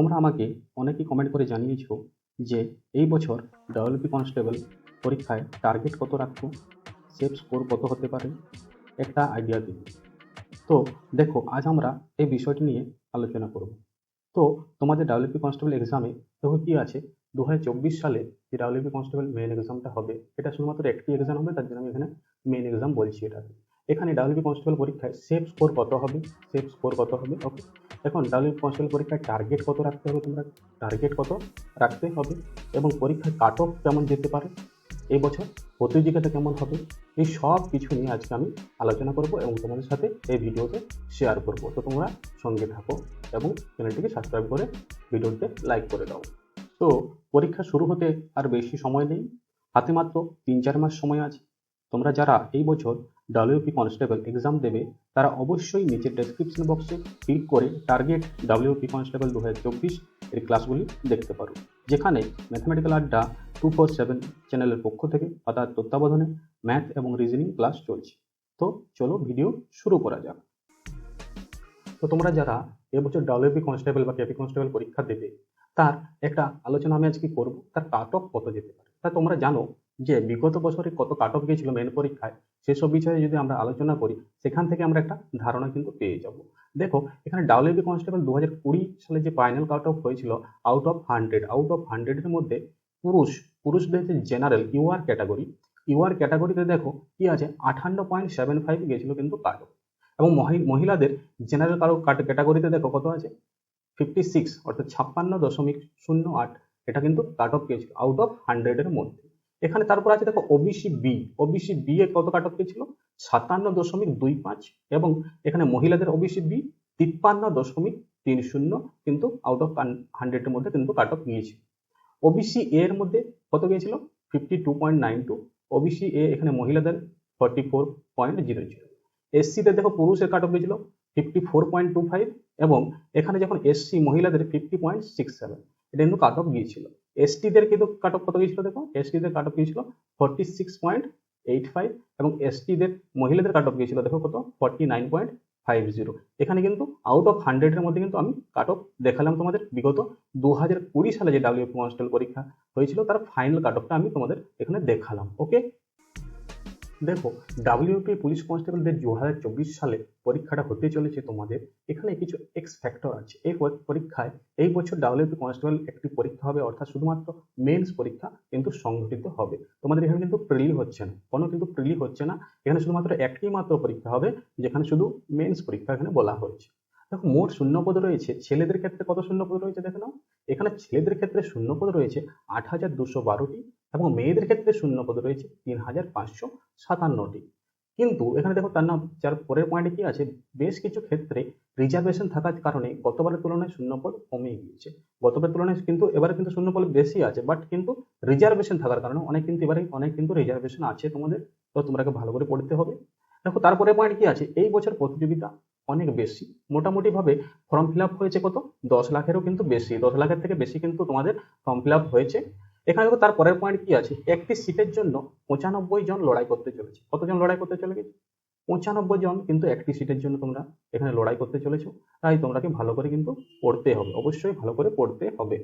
তোমরা আমাকে অনেকেই কমেন্ট করে জানিয়েছো যে এই বছর ডাব্লিউপি কনস্টেবল পরীক্ষায় টার্গেট কত রাখব? সেফ স্কোর কত হতে পারে? একটা আইডিয়া দিন। তো দেখো, আজ আমরা এই বিষয়টি নিয়ে আলোচনা করব। তো তোমাদের ডাব্লিউপি কনস্টেবল এক্সামে দেখো কি আছে? দুহাজার চব্বিশ সালে যে ডাব্লিউপি কনস্টেবল মেন এক্সামটা হবে, এটা শুধুমাত্র একটি এক্সাম হবে, তার জন্য আমি এখানে মেন এক্সাম বলছি এটা এখানে ডাব্লিউপি কনস্টেবল পরীক্ষায় সেফ স্কোর কত হবে? সেফ স্কোর কত হবে? ওকে এখন ডাব্লিউপি কনস্টেবল পরীক্ষায় টার্গেট কত রাখতে হবে তোমরা? টার্গেট কত রাখতে হবে? এবং পরীক্ষায় কাট অফ কেমন যেতে পারে? এই বছর প্রতিযোগিতা কেমন হবে? এই সব কিছু নিয়ে আজকে আমি আলোচনা করব এবং তোমাদের সাথে এই ভিডিওতে শেয়ার করব। তো তোমরা সঙ্গে থাকো এবং চ্যানেলটিকে সাবস্ক্রাইব করে ভিডিওতে লাইক করে দাও। তো পরীক্ষা শুরু হতে আর বেশি সময় নেই। হাতে মাত্র তিন চার মাস সময় আছে। তোমরা যারা এই বছর ডাব্লিউপি কনস্টেবল এক্সাম দেবে, তারা অবশ্যই নিচের ডেসক্রিপশন বক্সে ক্লিক করে টার্গেট ডাব্লিউপি কনস্টেবল দু হাজার চব্বিশ এর ক্লাসগুলি দেখতে পারো। যেখানে ম্যাথমেটিক্যাল আড্ডা টু ফোর সেভেন চ্যানেলের পক্ষ থেকে অর্থাৎ তত্ত্বাবধানে ম্যাথ এবং রিজনিং ক্লাস চলছে। তো চলো ভিডিও শুরু করা যাক। তো তোমরা যারা এবছর ডাব্লিউপি কনস্টেবল বা কেপি কনস্টেবল পরীক্ষা দেবে, তার একটা আলোচনা আমি আজকে করব, তার কাট অফ কত যেতে পারে। তা তোমরা জানো যে বিগত বছরে কত কাট অফ গিয়েছিল মেন পরীক্ষায়, সেসব বিষয়ে যদি আমরা আলোচনা করি, সেখান থেকে আমরা একটা ধারণা কিন্তু পেয়ে যাব। দেখো, এখানে ডাব্লিউবি কনস্টেবল দু হাজার কুড়ি সালে যে ফাইনাল কাট অফ হয়েছিল out of hundred out of হান্ড্রেডের মধ্যে পুরুষ, পুরুষদের যে জেনারেল ইউআর ক্যাটাগরি ইউআর ক্যাটাগরিতে দেখো কি আছে? আঠান্ন পয়েন্ট সেভেন ফাইভ গিয়েছিল কিন্তু কাট অফ এবং মহি- মহিলাদের জেনারেল কারও কাট ক্যাটাগরিতে দেখো কত আছে? ফিফটি সিক্স অর্থাৎ ছাপ্পান্ন দশমিক শূন্য আট, এটা কিন্তু কাট অফ গিয়েছিল আউট অফ হান্ড্রেডের মধ্যে। এখানে তারপর আছে দেখো ওবিসি বি ওবিসি বি এ কত কাট অফ গিয়েছিল সাতান্ন দশমিক দুই পাঁচ। এবং এখানে মহিলাদের ওবিসি বি তিপ্পান্ন দশমিক তিন শূন্য কিন্তু আউট অফ হান্ড্রেডের মধ্যে কিন্তু কাট অফ গিয়েছিল ওবিসি এ এর মধ্যে কত গিয়েছিল fifty two point nine two OBC A এখানে মহিলাদের forty four point zero zero এসসিতে দেখো পুরুষের কাট অফ গিয়েছিল fifty four point two five এবং এখানে যখন এসসি মহিলাদের ফিফটি পয়েন্ট সিক্স সেভেন এটা কিন্তু কাট অফ গিয়েছিল। এসটিদের কিন্তু কাট অফ কত গিয়েছিল দেখো? এসটিদের কাট অফ গিয়েছিল forty six point eight five এবং এসটিদের মহিলাদের কাট অফ গিয়েছিল দেখো কত? Forty nine point five zero এখানে কিন্তু আউট অফ হান্ড্রেডের মধ্যে কিন্তু আমি কাট অফ দেখালাম তোমাদের। বিগত দু হাজার কুড়ি সালে যে ডাব্লিউ কনস্টেবল পরীক্ষা হয়েছিল, তার ফাইনাল কাট অফটা আমি তোমাদের এখানে দেখালাম। ওকে দেখো ডাব্লিউপি পুলিশ কনস্টেবলদের দু হাজার চব্বিশ সালে পরীক্ষাটা হতে চলেছে তোমাদের। এখানে কিছু এক্স ফ্যাক্টর আছে। এই পরীক্ষায় এই বছর ডাব্লিউপি কনস্টেবল একটি পরীক্ষা হবে, অর্থাৎ শুধুমাত্র মেন্স পরীক্ষা কিন্তু সংঘটিত হবে। তোমাদের এখানে কিন্তু প্রিলি হচ্ছে না। কোনো কিন্তু প্রিলি হচ্ছে না। এখানে শুধুমাত্র একটি মাত্র পরীক্ষা হবে, যেখানে শুধু মেন্স পরীক্ষা এখানে বলা হয়েছে। দেখো, মোট শূন্যপদ রয়েছে। ছেলেদের ক্ষেত্রে কত শূন্যপদ রয়েছে দেখে নাও। এখানে ছেলেদের ক্ষেত্রে শূন্যপদ রয়েছে আট হাজার দুশো বারোটি। এবং মেয়েদের ক্ষেত্রে শূন্যপদ রয়েছে তিন হাজার পাঁচশো সাতান্নটি। কিন্তু এখানে দেখো তার নাম, যার পরের পয়েন্টে কি আছে, বেশ কিছু ক্ষেত্রে রিজার্ভেশন থাকার কারণে গতবারের তুলনায় শূন্যপদ কমে গিয়েছে। গতবারের তুলনায় কিন্তু, এবারে কিন্তু শূন্যপদ বেশি আছে বাট কিন্তু রিজার্ভেশন থাকার কারণে অনেক কিন্তু এবারে অনেক কিন্তু রিজার্ভেশন আছে তোমাদের, তো তোমরাকে ভালো করে পড়তে হবে। দেখো তারপরে পয়েন্ট কি আছে, এই বছর প্রতিযোগিতা অনেক বেশি। মোটামুটি ভাবে ফর্ম ফিল আপ হয়েছে কত? দশ লাখেরও কিন্তু বেশি। দশ লাখের থেকে বেশি কিন্তু তোমাদের ফর্ম ফিল আপ হয়েছে। এখানে দেখো তার পরের পয়েন্ট কি আছে? একটি সিটের জন্য পঁচানব্বই জন লড়াই করতে চলেছে। কতজন লড়াই করতে চলে গেছে? পঁচানব্বই জন, কিন্তু একটি সিটের জন্য তোমরা এখানে লড়াই করতে চলেছো। তাই তোমরাকে ভালো করে কিন্তু পড়তে হবে, অবশ্যই ভালো করে পড়তে হবে।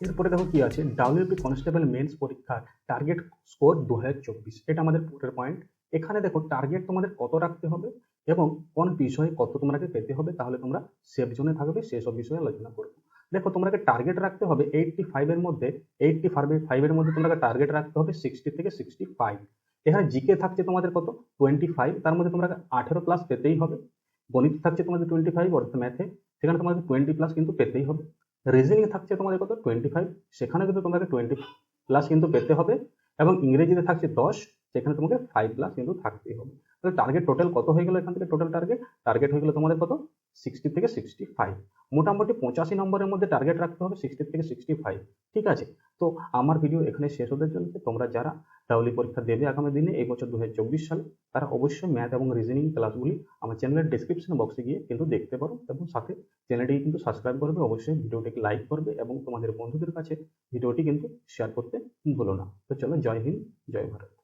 এরপরে দেখো কি আছে? ডাব্লিউপি কনস্টেবল মেন্স পরীক্ষার টার্গেট স্কোর দু হাজার চব্বিশ। এটা আমাদের পরের পয়েন্ট এখানে দেখো টার্গেট তোমাদের কত রাখতে হবে এবং কোন বিষয়ে কত তোমাকে পেতে হবে, তাহলে তোমরা সেফ জোনে থাকবে সেসব বিষয়ে আলোচনা করব। দেখো তোমাকে টার্গেট রাখতে হবে এইটটি ফাইভের মধ্যে এইটটি ফাইভের মধ্যে তোমাকে টার্গেট রাখতে হবে সিক্সটি থেকে সিক্সটি ফাইভ এখানে জিকে থাকছে তোমাদের কত? টোয়েন্টি ফাইভ তার মধ্যে তোমরা আঠেরো প্লাস পেতেই হবে। গণিত থাকছে তোমাদের টোয়েন্টি ফাইভ অর্থাৎ ম্যাথে সেখানে তোমাদের টোয়েন্টি প্লাস কিন্তু পেতেই হবে। রিজনিং থাকছে তোমাদের কত? টোয়েন্টি ফাইভ সেখানে কিন্তু তোমাকে টোয়েন্টি প্লাস কিন্তু পেতে হবে। এবং ইংরেজিতে থাকছে দশ, সেখানে তোমাকে ফাইভ প্লাস কিন্তু থাকতেই হবে। তাহলে টার্গেট টোটাল কত হয়ে গেল এখান থেকে? টোটাল টার্গেট টার্গেট হয়ে গেল তোমাদের কত? সিক্সটি থেকে সিক্সটি ফাইভ মোটামুটি পঁচাশি নম্বরের মধ্যে টার্গেট রাখতে হবে সিক্সটি থেকে সিক্সটি ফাইভ ঠিক আছে? তো আমার ভিডিও এখানে শেষ হতে চলেছে। তোমরা যারা ডাউলি পরীক্ষা দেবে আগামী দিনে, এই বছর দুহাজার চব্বিশ সালে, তারা অবশ্যই ম্যাথ এবং রিজনিং ক্লাসগুলি আমার চ্যানেলের ডিসক্রিপশন বক্সে গিয়ে কিন্তু দেখতে পারো এবং সাথে চ্যানেলটিকে কিন্তু সাবস্ক্রাইব করবে। অবশ্যই ভিডিওটিকে লাইক করবে এবং তোমাদের বন্ধুদের কাছে ভিডিওটি কিন্তু শেয়ার করতে ভুলো না। তো চলো, জয় হিন্দ, জয় ভারত।